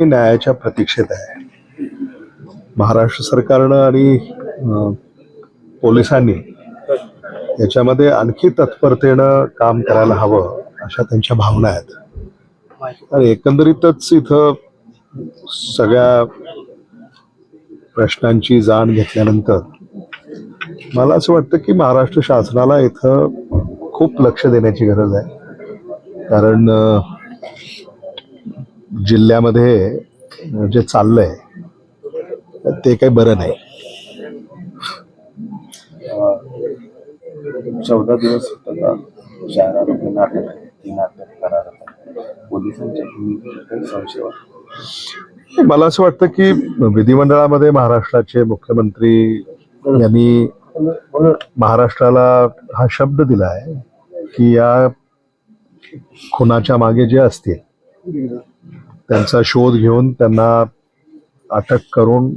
न्यायाच्या प्रतीक्षेत आहे. महाराष्ट्र सरकारनं आणि पोलिसांनी याच्यामध्ये आणखी तत्परतेनं काम करायला हवं अशा त्यांच्या भावना आहेत. आणि एकंदरीतच इथं सगळ्या प्रश्नांची जाण घेतल्यानंतर मला असं वाटतं की महाराष्ट्र शासनाला इथं खूप लक्ष देण्याची गरज आहे. कारण जिल्ह्यामध्ये जे चाललंय ते काही बरं नाही चौदा दिवस होतं नाटक तीन करार. पोलिसांच्या संशय वाटतो मला असं वाटतं की विधिमंडळामध्ये महाराष्ट्राचे मुख्यमंत्री यांनी महाराष्ट्राला हा शब्द दिला आहे की या खुनाच्या मागे जे असतील त्यांचा शोध घेऊन त्यांना अटक करून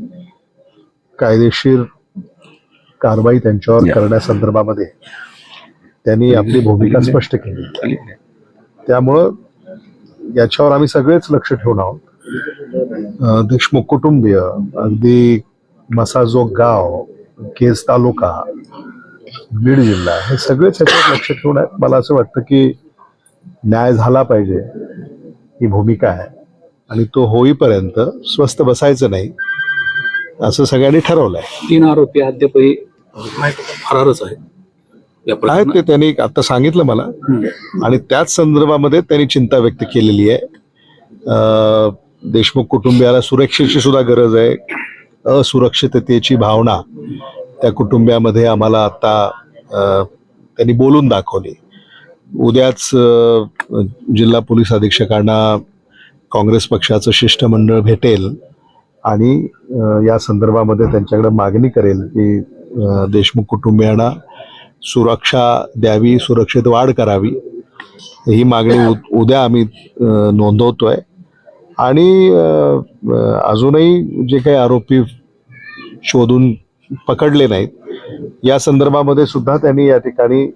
कायदेशीर कारवाई त्यांच्यावर करण्यासंदर्भामध्ये त्यांनी आपली भूमिका स्पष्ट केली. त्यामुळं याच्यावर आम्ही सगळेच लक्ष ठेवून आहोत. देशमुख कुटुंबीय अगदी मसाजोग गाव केज तालुका बीड जिल्हा हे सगळेच याच्यावर लक्ष ठेवून आहेत. मला असं वाटतं की न्याय झाला पाहिजे ही भूमिका आहे. आणि तो होईपर्यंत स्वस्त बसायचं नाही असं सगळ्यांनी ठरवलंय. तीन आरोपी अद्यापही फरारच आहेत. या आहेत ते त्यांनी आता सांगितलं मला. आणि त्याच संदर्भामध्ये त्यांनी चिंता व्यक्त केलेली आहे. देशमुख कुटुंबियाला सुरक्षेची सुद्धा गरज आहे. असुरक्षिततेची भावना त्या कुटुंबियामध्ये आम्हाला आता त्यांनी बोलून दाखवली. उद्याच जिल्हा पोलीस अधीक्षकांना काँग्रेस पक्षाचं शिष्टमंडळ भेटेल आणि या संदर्भामध्ये त्यांच्याकडे मागणी करेल की देशमुख कुटुंबियांना सुरक्षा द्यावी सुरक्षित वाढ करावी. ही मागणी उ- उद्या आम्ही नोंदवतोय. आणि अजूनही जे काही आरोपी शोधून पकडले नाहीत या संदर्भामध्ये सुद्धा त्यांनी या ठिकाणी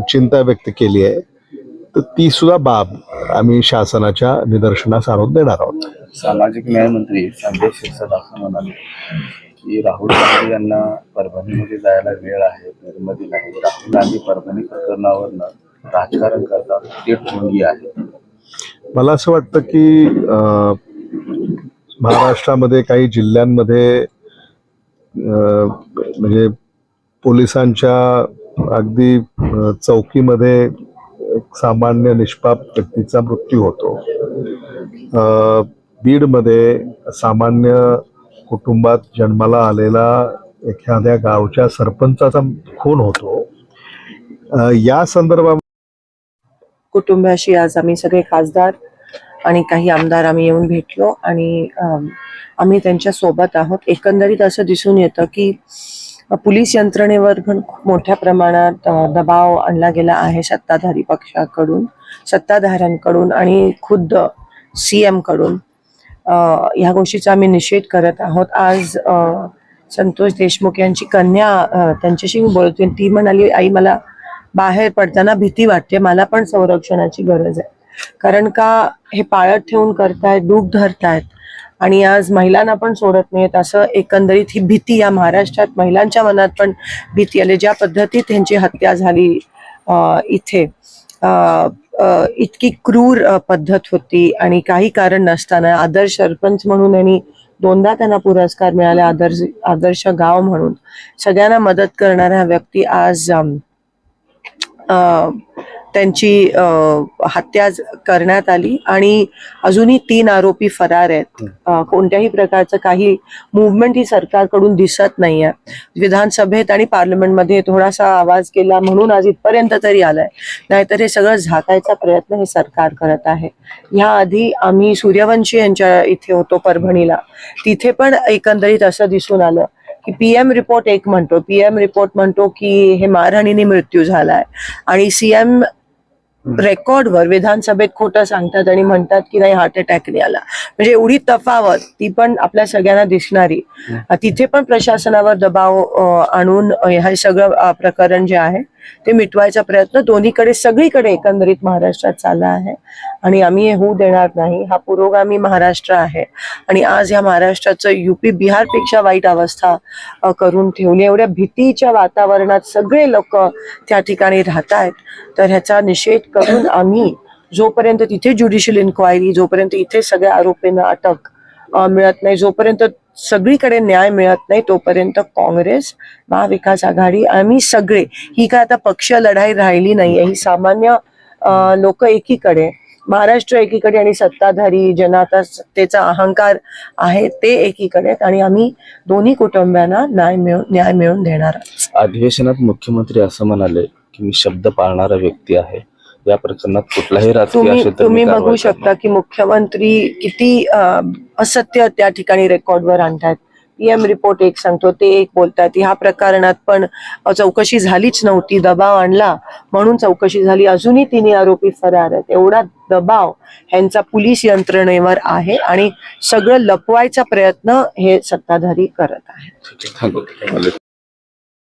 चिंता व्यक्त केली आहे. तर ती सुद्धा बाब आम्ही शासनाच्या निदर्शनास आणून देणार आहोत. सामाजिक न्याय मंत्री संजय शिरसाट असं म्हणाले की राहुल गांधी यांना परभणीमध्ये जायला वेळ आहे निर्मती नाही. राहुल गांधी परभणी प्रकरणावरनं राजकारण करतात ते ठोंगी आहे. मला असं वाटतं की महाराष्ट्रामध्ये काही जिल्ह्यांमध्ये म्हणजे पोलिसांच्या अगदी चौकीमध्ये सामान्य निष्पाप व्यक्तीचा मृत्यू होतो. बीडमध्ये सामान्य कुटुंबात जन्माला आलेला एखाद्या गावच्या सरपंचाचा खून होतो. या संदर्भात कुटुंबाशी आज आम्ही सगळे खासदार आणि काही आमदार आम्ही येऊन भेटलो आणि आम्ही त्यांच्यासोबत आहोत. एकंदरीत असं दिसून येतं की पोलीस यंत्रणेवर पण खूप मोठ्या प्रमाणात दबाव आणला गेला आहे सत्ताधारी पक्षाकडून सत्ताधाऱ्यांकडून आणि खुद्द सी एमकडून ह्या गोष्टीचा आम्ही निषेध करत आहोत. आज संतोष देशमुख यांची कन्या त्यांच्याशी मी बोलतोय. ती म्हणाली आई मला बाहेर पडताना भीती वाटते. मला पण संरक्षणाची गरज आहे. कारण का हे पाळत ठेवून करतायत डूब धरतायत. आणि आज महिलांना पण सोडत नाहीत. असं एकंदरीत ही भीती या महाराष्ट्रात महिलांच्या मनात पण भीती आली ज्या पद्धतीत त्यांची हत्या झाली इथे. इतकी क्रूर पद्धत होती आणि काही कारण नसताना आदर्श सरपंच म्हणून यांनी दोनदा त्यांना पुरस्कार मिळाले आदर्श आदर्श गाव म्हणून. सगळ्यांना मदत करणाऱ्या व्यक्ती आज अं, त्यांची हत्या करण्यात आली आणि अजूनही तीन आरोपी फरार आहेत. कोणत्याही प्रकारचं काही मुवमेंट ही सरकारकडून दिसत नाहीये. विधानसभेत आणि पार्लमेंटमध्ये थोडासा आवाज केला म्हणून आज इथपर्यंत तरी आलाय. नाहीतर हे सगळं झाकायचा प्रयत्न हे सरकार करत आहे. ह्या आधी आम्ही सूर्यवंशी यांच्या इथे होतो परभणीला. तिथे पण एकंदरीत असं दिसून आलं की पीएम रिपोर्ट एक म्हणतो. पीएम रिपोर्ट म्हणतो की हे मारहाणीने मृत्यू झालाय. आणि सीएम रेकॉर्डवर विधानसभेत खोटं सांगतात आणि म्हणतात की नाही हार्ट अटॅकने आला. म्हणजे एवढी तफावत ती पण आपल्या सगळ्यांना दिसणारी. तिथे पण प्रशासनावर दबाव आणून हे सगळं प्रकरण जे आहे ते मिटवायचा प्रयत्न दोन्हीकडे सगळीकडे एकंदरीत महाराष्ट्रात चालला आहे. आणि आम्ही हे होऊ देणार नाही. हा पुरोगामी महाराष्ट्र आहे. आणि आज या महाराष्ट्राचं युपी बिहारपेक्षा वाईट अवस्था करून ठेवली. एवढ्या भीतीच्या वातावरणात सगळे लोक त्या ठिकाणी राहत आहेत तर ह्याचा निषेध करून आम्ही जोपर्यंत तिथे ज्युडिशियल इन्क्वायरी जोपर्यंत इथे सगळ्या आरोपींना अटक मिळत नाही जोपर्यंत सगळीकडे न्याय मिळत नाही तोपर्यंत काँग्रेस महाविकास आघाडी आम्ही सगळे ही काय आता पक्ष लढाई राहिली नाहीये ही सामान्य लोक एकीकडे महाराष्ट्र एकीकडे आणि सत्ताधारी जनता सत्तेचा अहंकार आहे ते एकीकडे आणि आम्ही दोन्ही कुटुंबियांना न्याय मिळून न्याय मिळवून देणार अधिवेशनात मुख्यमंत्री असं म्हणाले की मी शब्द पाळणारा व्यक्ती आहे. या प्रकरणात कुठलाही राजकीय तुम्ही बघू शकता. की मुख्यमंत्री किती असत्य त्या ठिकाणी रेकॉर्डवर आणतात पीएम रिपोर्ट एक सांगतो ते एक बोलतात ह्या प्रकरणात पण चौकशी झालीच नव्हती दबाव आणला. म्हणून चौकशी झाली. अजूनही तिन्ही आरोपी फरार आहेत. एवढा दबाव ह्यांचा पोलीस यंत्रणेवर आहे आणि सगळं लपवायचा प्रयत्न हे सत्ताधारी करत आहेत.